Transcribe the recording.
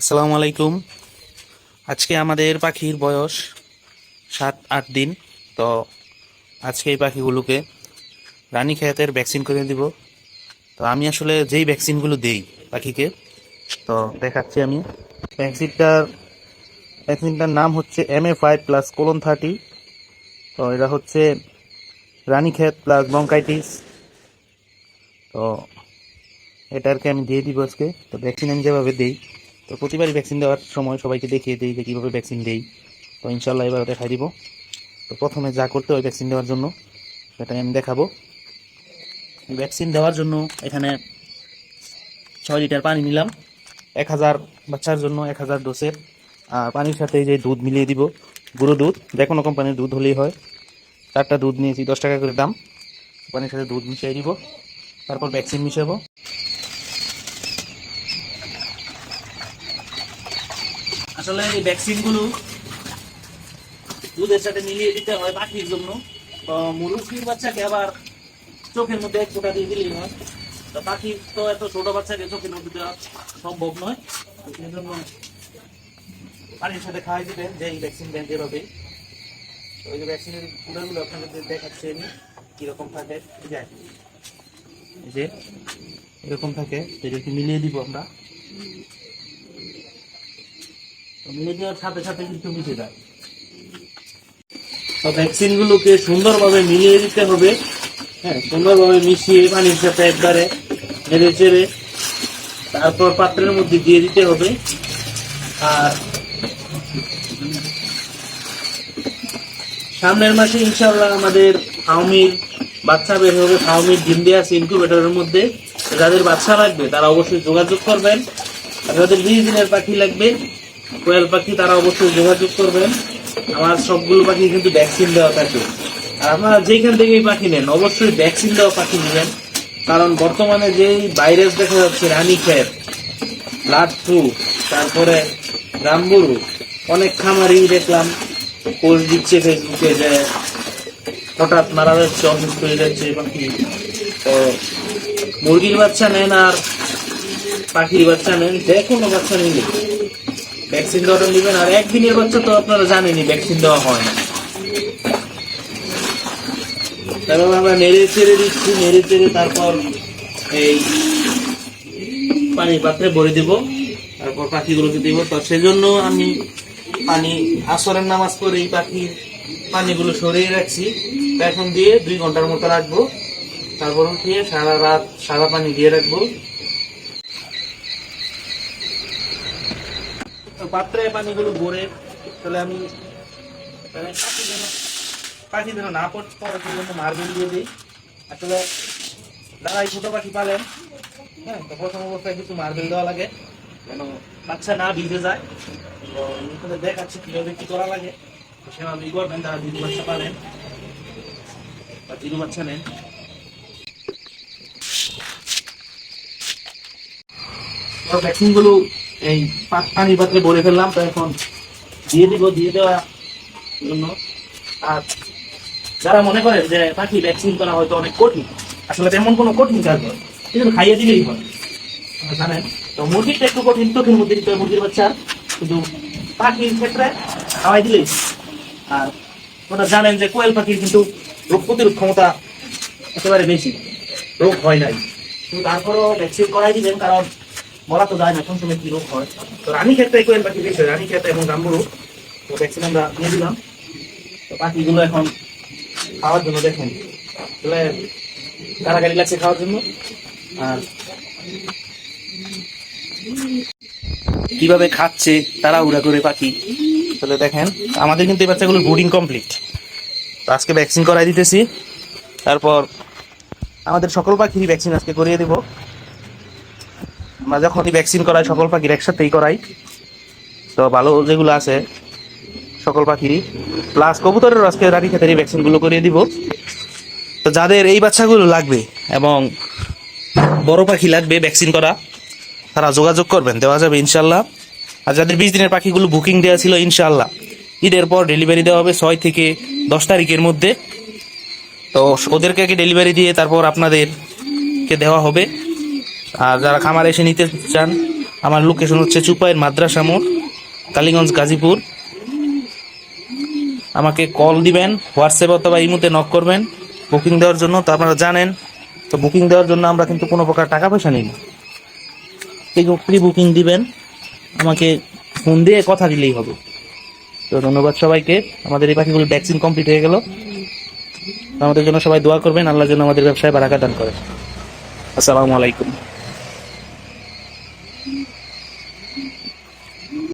আসসালামু আলাইকুম। আজকে আমাদের পাখির বয়স সাত, আট দিন। তো আজকে এই পাখিগুলোকে রানী খেয়াতের ভ্যাকসিন করে দিব। তো আমি আসলে যেই ভ্যাকসিনগুলো দেই পাখিকে, তো দেখাচ্ছি আমি। ভ্যাকসিনটার ভ্যাকসিনটার নাম হচ্ছে M A five plus colon thirty. তো এটা হচ্ছে রানী খেত প্লাস ব্রঙ্কাইটিস। তো এটাকে আমি দিয়ে দিব আজকে। তো ভ্যাকসিন আমি যেভাবে দিই তো প্রতিবারই ভ্যাকসিন দেওয়ার সময় সবাইকে দেখিয়ে দিই যে কীভাবে ভ্যাকসিন দেই। তো ইনশাল্লাহ এবার দেখাই দিব তো প্রথমে যা করতে হয় ভ্যাকসিন দেওয়ার জন্য সেটা আমি দেখাবো। ভ্যাকসিন দেওয়ার জন্য এখানে ছয় লিটার পানি নিলাম। এক হাজার বাচ্চার জন্য এক হাজার ডোসের আর পানির সাথে যে দুধ মিলিয়ে দিব, গুঁড়ো দুধ, যে কোনো কোম্পানির দুধ হলেই হয়। চারটা দুধ নিয়েছি, দশ টাকা করে দাম। পানির সাথে দুধ মিশিয়ে দিব। তারপর ভ্যাকসিন মিশাবো। আসলে এই ভ্যাকসিনগুলো দুধের সাথে মিলিয়ে দিতে হয় পাখির জন্য। তো মুরগির বাচ্চাকে আবার চোখের মধ্যে এক ফোঁটা দিয়ে দিলেই হয়। তো পাখি তো এত ছোট বাচ্চাকে চোখের মধ্যে দেওয়া সম্ভব নয়। তো সেই জন্য পানির সাথে খাওয়াই দিবেন, যে এই ভ্যাকসিন দেন যেভাবে ওই যে ভ্যাকসিনের গুঁড়োগুলো আপনাদের দেখাচ্ছি আমি, কীরকম থাকে, এই যে এরকম থাকে। এটাকে মিলিয়ে দিব আমরা। দেওয়ার সাথে সাথে কিন্তু মিশে যায়। তো ভ্যাকসিন সুন্দরভাবে মিলিয়ে দিতে হবে। হ্যাঁ সুন্দরভাবে মিশিয়ে পানির সাথে একবারে নেড়ে চেড়ে তারপর পাত্রের মধ্যে দিয়ে দিতে হবে। আর সামনের মাসে ইনশাল্লাহ আমাদের ফাউমির বাচ্চা বের হবে। ফাউমির ডিম দেওয়া আছে ইনকিউবেটরের মধ্যে। যাদের বাচ্চা লাগবে তারা অবশ্যই যোগাযোগ করবেন। যাদের বিশ দিনের পাখি লাগবে। কোয়েল পাখি তারা অবশ্যই যোগাযোগ করবেন। আমার সবগুলো পাখি কিন্তু ভ্যাকসিন দেওয়া থাকে। আর আপনারা যেখান থেকেই পাখি নেন, অবশ্যই ভ্যাকসিন দেওয়া পাখি নেবেন। কারণ বর্তমানে যেই ভাইরাস দেখা যাচ্ছে, রানী খেত ব্লাড ফ্লু তারপরে রামবুরু, অনেক খামারই দেখলাম পোস্ট দিচ্ছে ফেসবুকে যে হঠাৎ মারা যাচ্ছে, অসুস্থ হয়ে যাচ্ছে পাখি। তো মুরগির বাচ্চা নেন আর পাখির বাচ্চা নেন, যে কোনো বাচ্চা নিলে। ভ্যাকসিন দেওয়াটা নেবেন, আর একদিনের বাচ্চা তো আপনারা জানেনই, ভ্যাকসিন দেওয়া হয় না। তারপর আমরা নেড়ে চেড়ে দিচ্ছি, নেড়ে চেড়ে তারপর এই পানির পাত্রে ভরে দিব, তারপর পাখিগুলোকে দিব। তো সেজন্য আমি পানি, আসরের নামাজ করে এই পাখির পানিগুলো সরিয়ে রাখছি। এখন দিয়ে দুই ঘণ্টার মতো রাখব। তারপর উঠিয়ে সারা রাত সারা পানি দিয়ে রাখব। পাত্রে পানিগুলো ভরে তাহলে আমি পাখি যেন না পড়তে পারে সেজন্য মার্বেল দিয়ে দিই। আসলে যারা এই ছোট পাখি পালেন হ্যাঁ তো প্রথম অবস্থায় কিছু মার্বেল দেওয়া লাগে, যেন বাচ্চা না ভিজে যায়। তো দেখাচ্ছি কীভাবে কি করা লাগে। তো সেভাবে ই করবেন তারা জিরু বাচ্চা পালেন, বা জিরু বাচ্চা নেন। ভ্যাকসিনগুলো এই পা- পানির পাত্রে ভরে ফেললাম, তো এখন দিয়ে দিব, দিয়ে দেওয়া জন্য। আর যারা মনে করেন যে পাখি ভ্যাকসিন করা হয়তো অনেক কঠিন, আসলে তেমন কোনো কঠিন কাজ নয় কিন্তু খাইয়ে দিলেই হয়। জানেন, তো মুরগিরটা একটু কঠিন, চোখের মধ্যে দিতে মুরগির বাচ্চার, কিন্তু পাখির ক্ষেত্রে খাওয়াই দিলেই আর ওটা জানেন যে কোয়েল পাখির কিন্তু রোগ প্রতিরোধ ক্ষমতা একেবারে বেশি, রোগ হয় নাই। কিন্তু তারপরেও ভ্যাকসিন করাই দিবেন কারণ বলা তো যায় না, কোন সময় কি রোগ হয়? তো রানী ক্ষেত্রে কোয়েল পাখি বেশি হয় রানী ক্ষেত্রে এবং গাম্বুরু তো ভ্যাকসিন আমরা দিয়ে দিলাম তো পাখিগুলো এখন খাওয়ার জন্য দেখেন তাহলে কারাগারি লাগছে খাওয়ার জন্য? আর কীভাবে খাচ্ছে, তারা উড়া করে পাখি। তাহলে দেখেন, আমাদের কিন্তু এই বাচ্চাগুলো বোর্ডিং কমপ্লিট তো আজকে ভ্যাকসিন করাই দিতেছি। তারপর আমাদের সকল পাখিরই ভ্যাকসিন আজকে করিয়ে দেব। আমরা যখনই ভ্যাকসিন করাই, সকল পাখির একসাথেই করাই। তো ভালো যেগুলো আছে, সকল পাখিরই। প্লাস কবুতরের আজকে রানী এই ভ্যাকসিনগুলো করিয়ে দিব। তো যাদের এই বাচ্চাগুলো লাগবে এবং বড় পাখি লাগবে ভ্যাকসিন করা, তারা যোগাযোগ করবেন, দেওয়া যাবে ইনশাল্লাহ আর যাদের বিশ দিনের পাখিগুলো বুকিং দেওয়া ছিল ইনশাল্লাহ ঈদের পর ডেলিভারি দেওয়া হবে ছয় থেকে দশ তারিখের মধ্যে। তো ওদেরকে আগে ডেলিভারি দিয়ে তারপর আপনাদেরকে দেওয়া হবে। আর যারা খামারে এসে নিতে চান, আমার লোকেশন হচ্ছে চুপাইয়ের মাদ্রাসা মোড়, কালীগঞ্জ, গাজীপুর। আমাকে কল দিবেন, হোয়াটসঅ্যাপ অথবা ইমুতে নক করবেন বুকিং দেওয়ার জন্য। তো আপনারা জানেন, তো বুকিং দেওয়ার জন্য আমরা কিন্তু কোনো প্রকার টাকা পয়সা নিই না প্রি বুকিং দিবেন, আমাকে ফোন দিয়ে কথা দিলেই হবে। তো ধন্যবাদ সবাইকে। আমাদের এই পাখিগুলো ভ্যাকসিন কমপ্লিট হয়ে গেল। আমাদের জন্য সবাই দোয়া করবেন আল্লাহর জন্য আমাদের ব্যবসায় বারাকা দান করেন আসসালামু আলাইকুম।